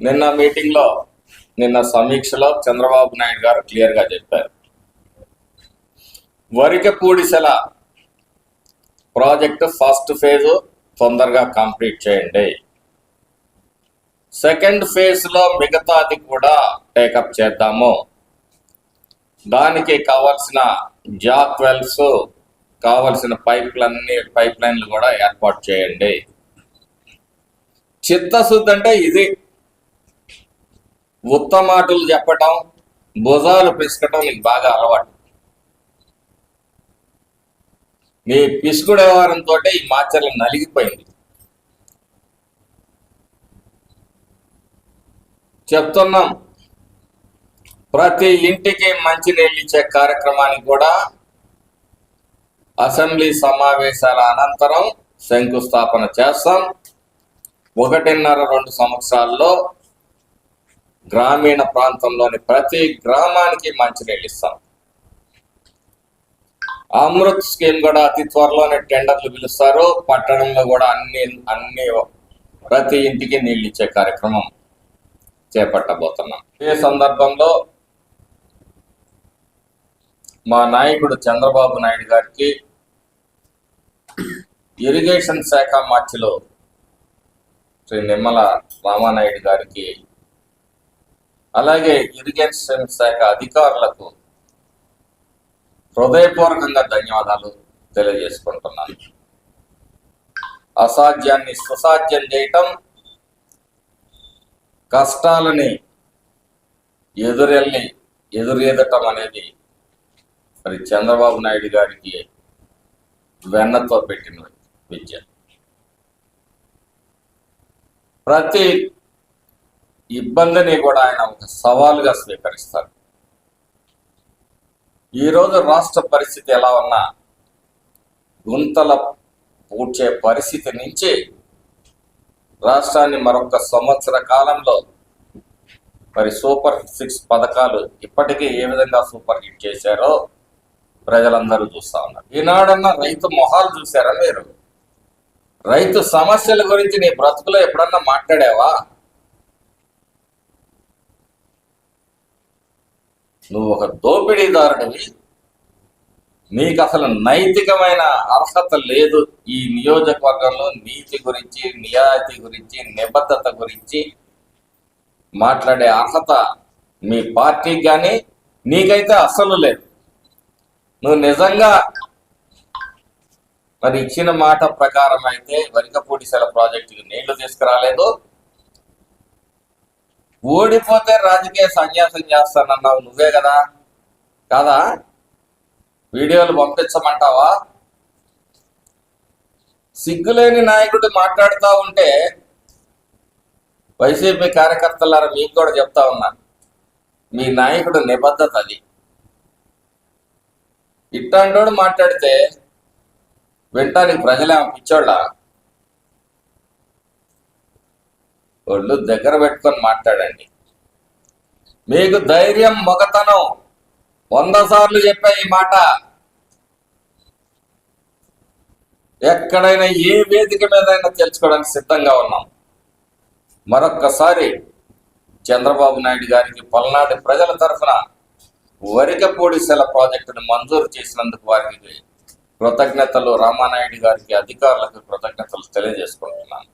నిన్న మీటింగ్లో నిన్న సమీక్షలో చంద్రబాబు నాయుడు గారు క్లియర్గా చెప్పారు. వరికపూడిసెల ప్రాజెక్టు ఫస్ట్ ఫేజ్ తొందరగా కంప్లీట్ చేయండి. సెకండ్ ఫేజ్లో మిగతాది కూడా టేకప్ చేద్దాము. దానికి కావాల్సిన జాక్ వెల్స్ కావలసిన పైప్లన్నీ పైప్ లైన్లు కూడా ఏర్పాటు చేయండి. చిత్తశుద్ధి అంటే ఇది ఉత్తమాటలు చెప్పటం భుజాలు పిసకటం నీకు బాగా అలవాటు. మీ పిసుకుడు వ్యవహారంతో ఈ మాచర్లు నలిగిపోయింది. చెప్తున్నాం ప్రతి ఇంటికి మంచినీళ్ళు ఇచ్చే కార్యక్రమానికి కూడా అసెంబ్లీ సమావేశాల అనంతరం శంకుస్థాపన చేస్తాం. ఒకటిన్నర రెండు సంవత్సరాల్లో గ్రామీణ ప్రాంతంలోని ప్రతి గ్రామానికి మంచినీళ్ళు ఇస్తాం. అమృత్ స్కీమ్ కూడా అతి త్వరలోనే టెండర్లు పిలుస్తారు. పట్టణంలో కూడా అన్ని అన్ని ప్రతి ఇంటికి నీళ్ళు ఇచ్చే కార్యక్రమం చేపట్టబోతున్నాం. ఈ సందర్భంలో మా నాయకుడు చంద్రబాబు నాయుడు గారికి ఇరిగేషన్ శాఖ మార్చిలో శ్రీ నిమ్మల రామానాయుడు గారికి అలాగే ఇరిగేషన్ శాఖ అధికారులకు హృదయపూర్వకంగా ధన్యవాదాలు తెలియజేసుకుంటున్నాను. అసాధ్యాన్ని సుసాధ్యం చేయటం కష్టాలని ఎదురెళ్ళి ఎదురెదటం అనేది మరి చంద్రబాబు నాయుడు గారికి వెన్నతో పెట్టిన విద్య. ప్రతి ఇబ్బందిని కూడా ఆయన ఒక సవాలుగా స్వీకరిస్తారు. ఈరోజు రాష్ట్ర పరిస్థితి ఎలా ఉన్నా గుంతల పూడ్చే పరిస్థితి నుంచి రాష్ట్రాన్ని మరొక సంవత్సర కాలంలో మరి సూపర్ సిక్స్ పథకాలు ఇప్పటికీ ఏ విధంగా సూపర్ హిట్ చేశారో ప్రజలందరూ చూస్తా ఉన్నారు. ఈనాడన్నా రైతు మొహాలు చూసారా మీరు? రైతు సమస్యల గురించి నీ బ్రతుకులో ఎప్పుడన్నా మాట్లాడావా? నువ్వు ఒక దోపిడీదారుడివి. నీకు అసలు నైతికమైన అర్హత లేదు ఈ నియోజకవర్గంలో నీతి గురించి నియాతి గురించి నిబద్ధత గురించి. మాట్లాడే అర్హత మీ పార్టీకి కానీ నీకైతే అస్సలు లేదు. నువ్వు నిజంగా మరి ఇచ్చిన మాట ప్రకారం అయితే వరికపూడిసెల ప్రాజెక్టుకి నీళ్ళు తీసుకురాలేదు. ఓడిపోతే రాజకీయ సన్యాసం చేస్తానన్నావు నువ్వే కదా? కాదా? వీడియోలు పంపించమంటావా? సిగ్గులేని నాయకుడు మాట్లాడుతూ ఉంటే వైసీపీ కార్యకర్తలారా మీకు కూడా చెప్తా ఉన్నా మీ నాయకుడు నిబద్ధత అది. ఇట్లాంటోడు మాట్లాడితే వింటానికి ప్రజలేమో పిచ్చోళ్ళ? ఒళ్ళు దగ్గర పెట్టుకొని మాట్లాడండి. మీకు ధైర్యం మొగతనం వంద సార్లు చెప్పా ఈ మాట. ఎక్కడైనా ఏ వేదిక మీదైనా తెలుసుకోవడానికి సిద్ధంగా ఉన్నాం. మరొక్కసారి చంద్రబాబు నాయుడు గారికి పల్నాడు ప్రజల తరఫున వరికపూడిసెల ప్రాజెక్టును మంజూరు చేసినందుకు వారికి కృతజ్ఞతలు. రామానాయుడు గారికి అధికారులకు కృతజ్ఞతలు తెలియజేసుకుంటున్నాను.